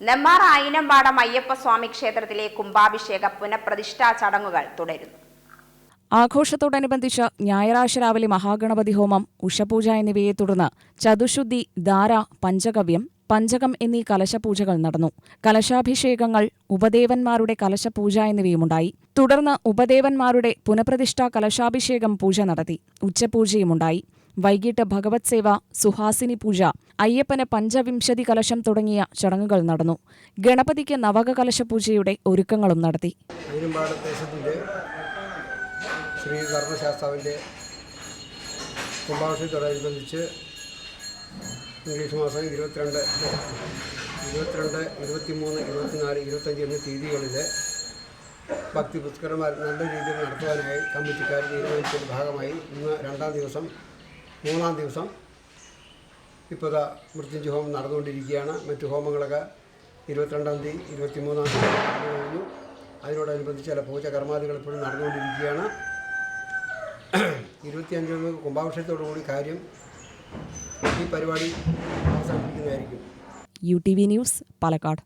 നെമ്മാറ ആയിനമ്പാടം അയ്യപ്പസ്വാമി ക്ഷേത്രത്തിലെ കുംഭാഭിഷേക പുനഃപ്രതിഷ്ഠാ ചടങ്ങുകൾ തുടരുന്നു. ആഘോഷത്തോടനുബന്ധിച്ച് ഞായറാഴ്ച രാവിലെ മഹാഗണപതി ഹോമം ഉഷപൂജ എന്നിവയെ തുടർന്ന് ചതുശുദ്ധി ധാര പഞ്ചഗവ്യം പഞ്ചകം എന്നീ കലശപൂജകൾ നടന്നു. കലശാഭിഷേകങ്ങൾ ഉപദേവന്മാരുടെ കലശപൂജ എന്നിവയുമുണ്ടായി. തുടർന്ന് ഉപദേവന്മാരുടെ പുനഃപ്രതിഷ്ഠാ കലശാഭിഷേകം പൂജ നടത്തി. ഉച്ചപൂജയുമുണ്ടായി. വൈകിട്ട് ഭഗവത് സേവ സുഹാസിനി പൂജ അയ്യപ്പന് പഞ്ചവിംശതി കലശം തുടങ്ങിയ ചടങ്ങുകൾ നടന്നു. ഗണപതിക്ക് നവക കലശ പൂജയുടെ ഒരുക്കങ്ങളും നടത്തി. ശ്രീ ധർമ്മശാസ്താവിന്റെ കുംഭാഭിഷേകത്തോടനുബന്ധിച്ച് ഇംഗ്ലീഷ് മാസം ഇരുപത്തിരണ്ട് ഇരുപത്തിരണ്ട് ഇരുപത്തിമൂന്ന് ഇരുപത്തിനാല് ഇരുപത്തഞ്ച് എന്നീ തീയതികളിൽ ഭക്തി പുസ്കരന്മാർ നല്ല രീതിയിൽ നടത്തുവാനായി കമ്മിറ്റിക്കാർ തീരുമാനിച്ചതിന്റെ ഭാഗമായി ഇന്ന് രണ്ടാം ദിവസം മൂന്നാം ദിവസം ഇപ്പോൾ ഇതാ മൃത്യുഞ്ജയ ഹോമം നടന്നുകൊണ്ടിരിക്കുകയാണ്. മറ്റു ഹോമങ്ങളൊക്കെ ഇരുപത്തിരണ്ടാം തീയതി ഇരുപത്തിമൂന്നാം തീയതി കഴിഞ്ഞു അതിനോടനുബന്ധിച്ച് ചില പൂജ കർമാദികൾ ഇപ്പോഴും നടന്നുകൊണ്ടിരിക്കുകയാണ്. ഇരുപത്തിയഞ്ചിന് കുംഭാഭിഷേകത്തോടു കൂടി കാര്യം ഈ പരിപാടി അവസാനിപ്പിക്കുന്നതായിരിക്കും. U T V news Palakkad.